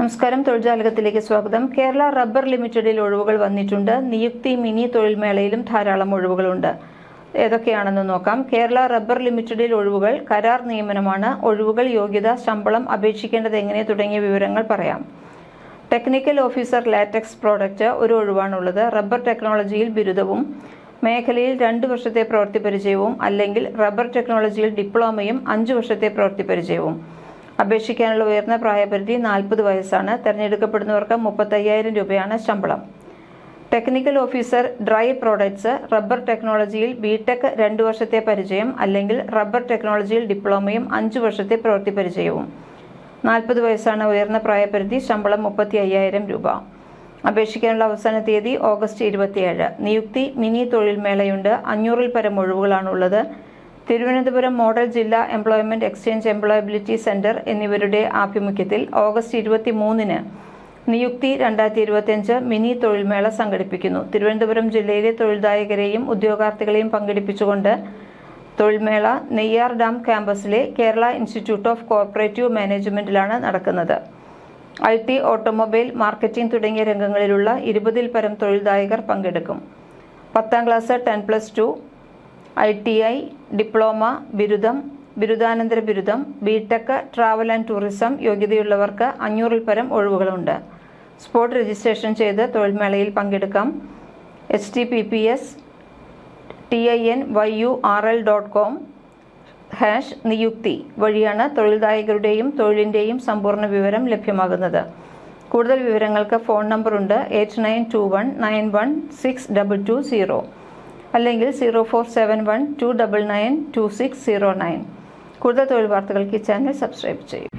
നമസ്കാരം. തൊഴിൽജാലകത്തിലേക്ക് സ്വാഗതം. കേരള റബ്ബർ ലിമിറ്റഡിൽ ഒഴിവുകൾ വന്നിട്ടുണ്ട്. നിയുക്തി മിനി തൊഴിൽ മേളയിലും ധാരാളം ഒഴിവുകളുണ്ട്. ഏതൊക്കെയാണെന്ന് നോക്കാം. കേരള റബ്ബർ ലിമിറ്റഡിൽ ഒഴിവുകൾ കരാർ നിയമനമാണ്. ഒഴിവുകൾ യോഗ്യത ശമ്പളം അപേക്ഷിക്കേണ്ടത് എങ്ങനെ തുടങ്ങിയ വിവരങ്ങൾ പറയാം. ടെക്നിക്കൽ ഓഫീസർ ലാറ്റക്സ് പ്രോഡക്റ്റ് ഒരു ഒഴിവാണുള്ളത്. റബ്ബർ ടെക്നോളജിയിൽ ബിരുദവും മേഖലയിൽ രണ്ട് വർഷത്തെ പ്രവൃത്തി പരിചയവും അല്ലെങ്കിൽ റബ്ബർ ടെക്നോളജിയിൽ ഡിപ്ലോമയും അഞ്ച് വർഷത്തെ പ്രവൃത്തി പരിചയവും. അപേക്ഷിക്കാനുള്ള ഉയർന്ന പ്രായപരിധി നാൽപ്പത് വയസ്സാണ്. തിരഞ്ഞെടുക്കപ്പെടുന്നവർക്ക് മുപ്പത്തയ്യായിരം രൂപയാണ് ശമ്പളം. Technical officer dry products rubber ടെക്നോളജിയിൽ ബിടെക് രണ്ട് വർഷത്തെ പരിചയം അല്ലെങ്കിൽ റബ്ബർ ടെക്നോളജിയിൽ ഡിപ്ലോമയും അഞ്ച് വർഷത്തെ പ്രവൃത്തി പരിചയവും. നാൽപ്പത് വയസ്സാണ് ഉയർന്ന പ്രായപരിധി ശമ്പളം മുപ്പത്തി അയ്യായിരം രൂപ. അപേക്ഷിക്കാനുള്ള അവസാന തീയതി ഓഗസ്റ്റ് ഇരുപത്തിയേഴ്. നിയുക്തി മിനി തൊഴിൽ മേളയുണ്ട് അഞ്ഞൂറിൽ പരം ഒഴിവുകളാണുള്ളത്. തിരുവനന്തപുരം മോഡൽ ജില്ലാ എംപ്ലോയ്മെന്റ് എക്സ്ചേഞ്ച് എംപ്ലോയബിലിറ്റി സെന്റർ എന്നിവരുടെ ആഭിമുഖ്യത്തിൽ ഓഗസ്റ്റ് ഇരുപത്തി മൂന്നിന് നിയുക്തി രണ്ടായിരത്തി ഇരുപത്തിയഞ്ച് മിനി തൊഴിൽമേള സംഘടിപ്പിക്കുന്നു. തിരുവനന്തപുരം ജില്ലയിലെ തൊഴിൽദായകരെയും ഉദ്യോഗാർത്ഥികളെയും പങ്കെടുപ്പിച്ചുകൊണ്ട് തൊഴിൽമേള നെയ്യാർ ഡാം ക്യാമ്പസിലെ കേരള ഇൻസ്റ്റിറ്റ്യൂട്ട് ഓഫ് കോർപ്പറേറ്റീവ് മാനേജ്മെന്റിലാണ് നടക്കുന്നത്. ഐ ടി ഓട്ടോമൊബൈൽ മാർക്കറ്റിംഗ് തുടങ്ങിയ രംഗങ്ങളിലുള്ള ഇരുപതിൽ പരം തൊഴിൽദായകർ പങ്കെടുക്കും. പത്താം class ten plus two I T I diploma ബിരുദം ബിരുദാനന്തര ബിരുദം ബിടെക് ട്രാവൽ ആൻഡ് ടൂറിസം യോഗ്യതയുള്ളവർക്ക് അഞ്ഞൂറിൽ പരം ഒഴിവുകളുണ്ട്. സ്പോട്ട് രജിസ്ട്രേഷൻ ചെയ്ത് തൊഴിൽമേളയിൽ പങ്കെടുക്കാം. H T T P S T I N Y U R L dot com hash Niyukthi വഴിയാണ് തൊഴിൽദായകരുടെയും തൊഴിലിന്റെയും സമ്പൂർണ വിവരം ലഭ്യമാകുന്നത്. കൂടുതൽ വിവരങ്ങൾക്ക് phone നമ്പറുണ്ട് eight nine two one nine one six double two zero. അല്ലെങ്കിൽ zero four seven one two double nine two six zero nine. കൂടുതൽ തൊഴിൽ വാർത്തകൾക്ക് ഈ ചാനൽ സബ്സ്ക്രൈബ് ചെയ്യും.